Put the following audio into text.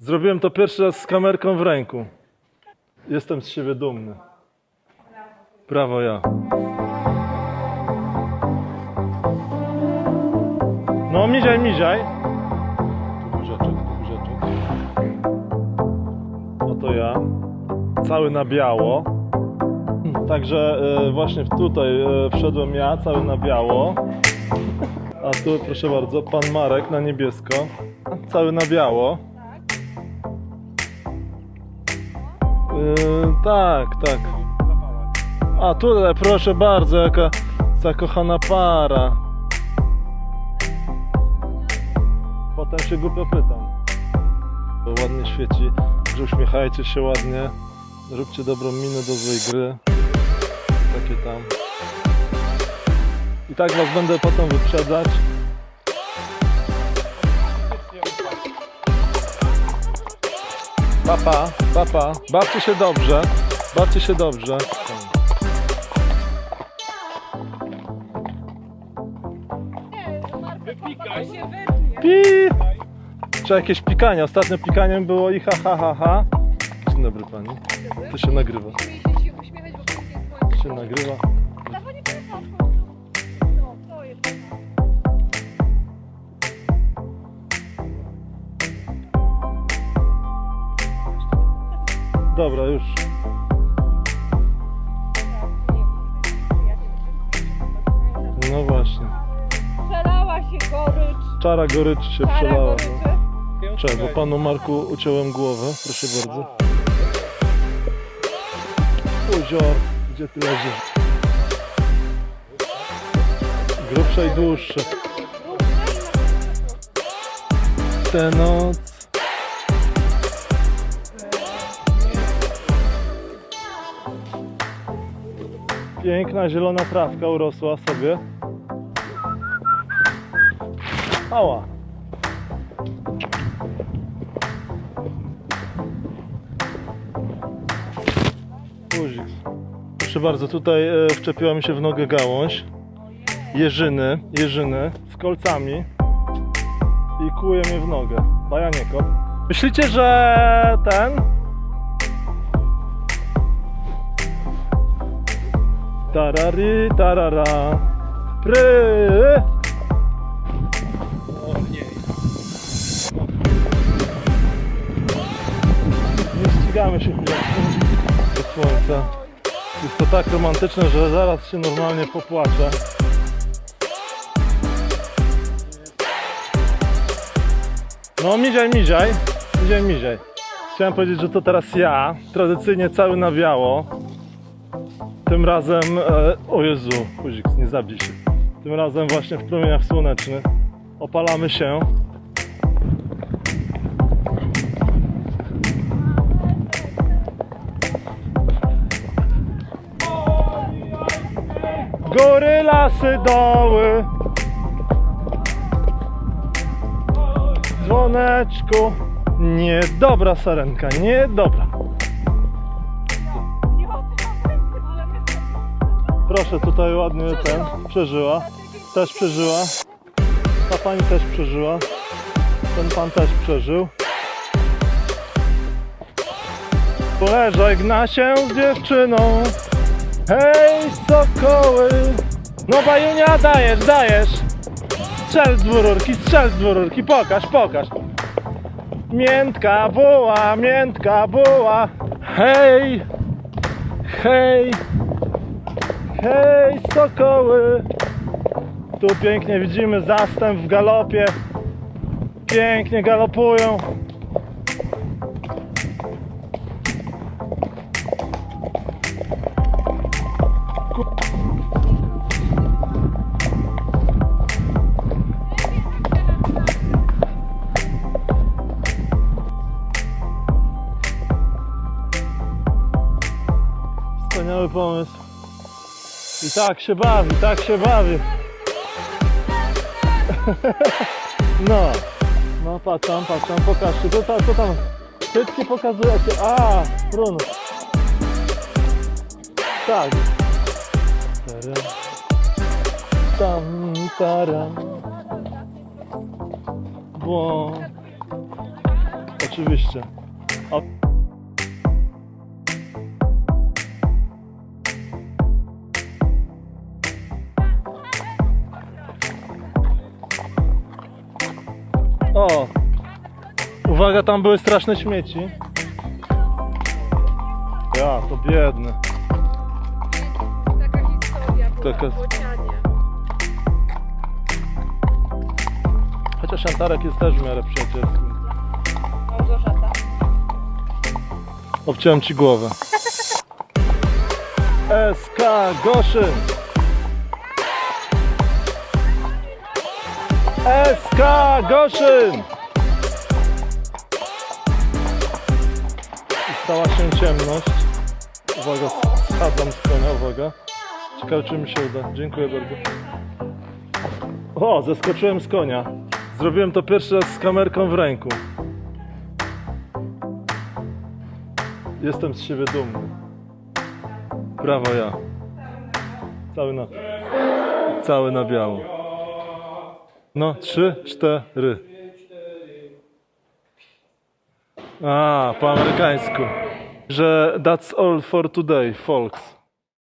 Zrobiłem to pierwszy raz z kamerką w ręku. Jestem z siebie dumny. Brawo ja. No, miziaj, miziaj. Tu tu. Oto ja. Cały na biało. Także e, właśnie tutaj e, wszedłem ja, cały na biało. A tu proszę bardzo, pan Marek na niebiesko. Cały na biało. Yy, tak, tak. A tutaj proszę bardzo, jaka zakochana para. Potem się głupio pytam. To ładnie świeci, że uśmiechajcie się ładnie. Róbcie dobrą minę do złej gry. Takie tam. I tak was będę potem wyprzedzać. Papa, papa, bawcie się dobrze. Bawcie się dobrze. Pi! Czy jakieś pikanie? Ostatnio pikaniem było i ha ha ha ha. Dzień dobry pani. To się nagrywa. To się nagrywa. Dobra, już. No właśnie. Przelała się gorycz. Czara goryczy się Para przelała. goryczy. No. Cześć, bo panu Marku uciąłem głowę. Proszę bardzo. Uzior, gdzie ty leżysz? Grubsza i dłuższa. Tę noc. Piękna zielona trawka urosła sobie. Ała. Guzik. Proszę bardzo, tutaj e, wczepiła mi się w nogę gałąź. Jeżyny, jeżyny z kolcami i kłuje mnie w nogę. Bajanieko. Myślicie, że ten? Tarari, tarara. Pry. Nie ścigamy się chwileczkę do słońca. Jest to tak romantyczne, że zaraz się normalnie popłaczę. No miziaj, miziaj. Miziaj, miziaj. Chciałem powiedzieć, że to teraz ja, tradycyjnie cały na biało. Tym razem, e, o Jezu, guzik, nie zabij się. Tym razem właśnie w promieniach słonecznych opalamy się. Góry, lasy, doły. Dzwoneczku. Niedobra sarenka, niedobra. Proszę, tutaj ładnie ten przeżyła. Też przeżyła. Ta pani też przeżyła. Ten pan też przeżył. Poleżaj się z dziewczyną. Hej, sokoły! No Bajunia, dajesz, dajesz! Strzel z dwururki, strzel z dwururki, pokaż, pokaż! Miętka buła, miętka buła! Hej! Hej! Hej, sokoły! Tu pięknie widzimy zastęp w galopie. Pięknie galopują. Wspaniały pomysł. I tak się bawi, tak się bawi. No, no patrzam, patrzam, pokażcie, to, to, to tam, wszystkie pokazujecie, a, run. Tak. Taram. Tam, taram. Bo... oczywiście. A... O! Uwaga, tam były straszne śmieci. Ja, to biedne. Taka historia była Taka- w Bocianie. Chociaż Antarek jest też w miarę przyjacielski. Małgorzata. Obciąłem ci głowę. SK Goszyn! SK Goszyn! I stała się ciemność. Uwaga, schadzam konia, uwaga. Ciekawe czy mi się uda. Dziękuję bardzo. O, zeskoczyłem z konia. Zrobiłem to pierwszy raz z kamerką w ręku. Jestem z siebie dumny. Brawo ja. Cały na... Cały na biało. No, trzy, cztery. A, po amerykańsku. Że that's all for today, folks.